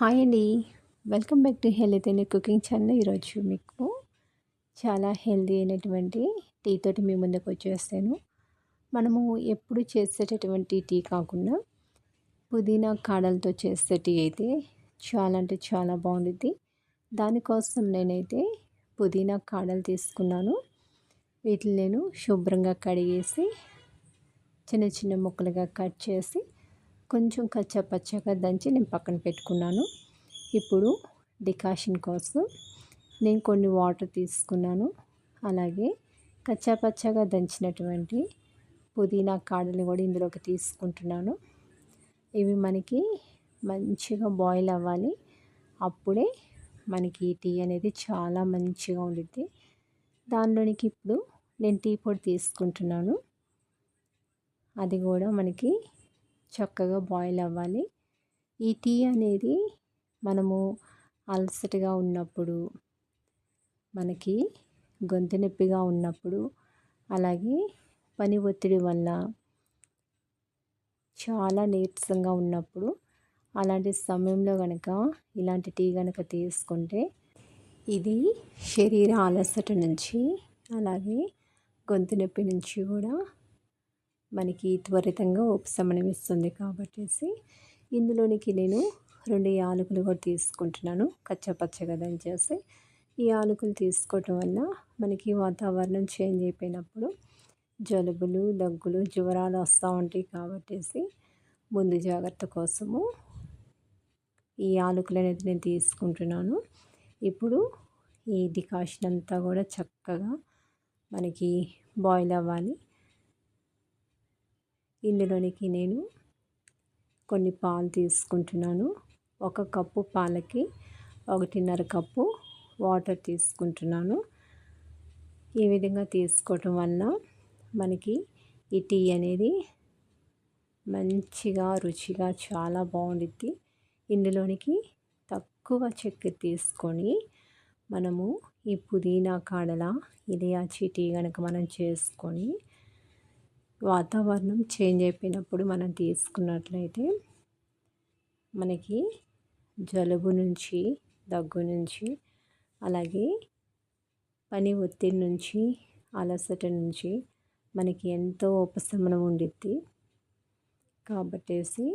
Hi అండి. Welcome back to health and cooking channel. ఈరోజు మీకు చాలా హెల్దీ అయినటువంటి టీ తోటి మీ ముందుకు వచ్చేస్తాను. మనము ఎప్పుడు చేసేటటువంటి టీ కాకుండా పుదీనా కాడలతో చేసే టీ అయితే చాలా అంటే చాలా బాగుంటుంది దానికోసం నేనైతే పుదీనా కాడలు తీసుకున్నాను. వీటిని నేను శుభ్రంగా కడిగేసి చిన్న చిన్న ముక్కలుగా కట్ చేసి కొంచెం కచ్చా పచ్చగా దంచి నేను పక్కన పెట్టుకున్నాను. ఇప్పుడు డికాషన్ కోసం నేను కొన్ని వాటర్ తీసుకున్నాను. అలాగే కచ్చా పచ్చగా దంచినటువంటి పుదీనా కాడలు కూడా ఇందులోకి తీసుకుంటున్నాను. ఇవి మనకి మంచిగా బాయిల్ అవ్వాలి. అప్పుడే మనకి టీ అనేది చాలా మంచిగా ఉండుద్ది. దానిలోనికి ఇప్పుడు నేను టీ పొడి తీసుకుంటున్నాను. అది కూడా మనకి చక్కగా బాయిల్ అవ్వాలి. ఈ టీ అనేది మనము అలసటగా ఉన్నప్పుడు మనకి గొంతు నొప్పిగా ఉన్నప్పుడు అలాగే పని ఒత్తిడి వల్ల చాలా నీరసంగా ఉన్నప్పుడు అలాంటి సమయంలో కనుక ఇలాంటి టీ కనుక తీసుకుంటే ఇది శరీర అలసట నుంచి అలాగే గొంతు నొప్పి నుంచి కూడా మనకి త్వరితంగా ఉపశమనం ఇస్తుంది కాబట్టి ఇందులోనికి నేను రెండు యాలకులు కూడా తీసుకుంటున్నాను. కచ్చపచ్చగా దంచేసి ఈ ఆలుకలు తీసుకోవటం వల్ల మనకి వాతావరణం చేంజ్ అయిపోయినప్పుడు జలుబులు దగ్గులు జ్వరాలు వస్తూ ఉంటాయి కాబట్టి ముందు జాగ్రత్త కోసము ఈ ఆలుకలు అనేది నేను తీసుకుంటున్నాను. ఇప్పుడు ఈ డికాషన్ అంతా కూడా చక్కగా మనకి బాయిల్ అవ్వాలి. ఇందులోనికి నేను కొన్ని పాలు తీసుకుంటున్నాను. ఒక కప్పు పాలకి ఒకటిన్నర కప్పు వాటర్ తీసుకుంటున్నాను. ఈ విధంగా తీసుకోవటం వల్ల మనకి ఈ టీ అనేది మంచిగా రుచిగా చాలా బాగుండిద్ది. ఇందులోనికి తక్కువ చక్కెర తీసుకొని మనము ఈ పుదీనా కాడల ఇలియాచి టీ కనుక మనం చేసుకొని వాతావరణం చేంజ్ అయిపోయినప్పుడు మనం తీసుకున్నట్లయితే మనకి జలుబు నుంచి దగ్గు నుంచి అలాగే పని ఒత్తిడి నుంచి అలసట నుంచి మనకి ఎంతో ఉపశమనం ఉండిద్ది. కాబట్టేసి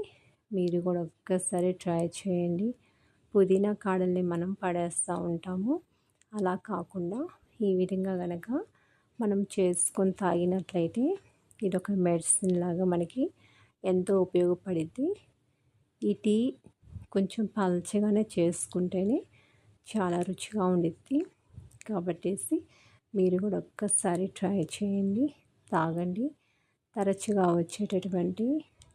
మీరు కూడా ఒక్కసారి ట్రై చేయండి. పుదీనా కాడల్ని మనం పడేస్తూ ఉంటాము. అలా కాకుండా ఈ విధంగా కనుక మనం చేసుకొని తాగినట్లయితే ఇది ఒక మెడిసిన్ లాగా మనకి ఎంతో ఉపయోగపడిద్ది. ఈ టీ కొంచెం పలచగానే చేసుకుంటేనే చాలా రుచిగా ఉండిద్ది. కాబట్టేసి మీరు కూడా ఒక్కసారి ట్రై చేయండి తాగండి. తరచుగా వచ్చేటటువంటి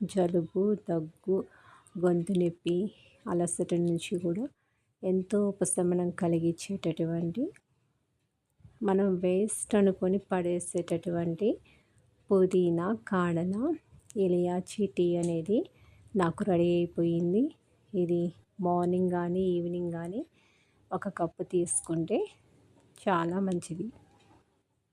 జలుబు దగ్గు గొంతు నొప్పి అలసట నుంచి కూడా ఎంతో ఉపశమనం కలిగించేటటువంటి మనం వేస్ట్ అనుకొని పడేసేటటువంటి పుదీనా కాడల ఇలియాచి టీ అనేది నాకు రెడీ అయిపోయింది. ఇది మార్నింగ్ కానీ ఈవినింగ్ కానీ ఒక కప్పు తీసుకుంటే చాలా మంచిది.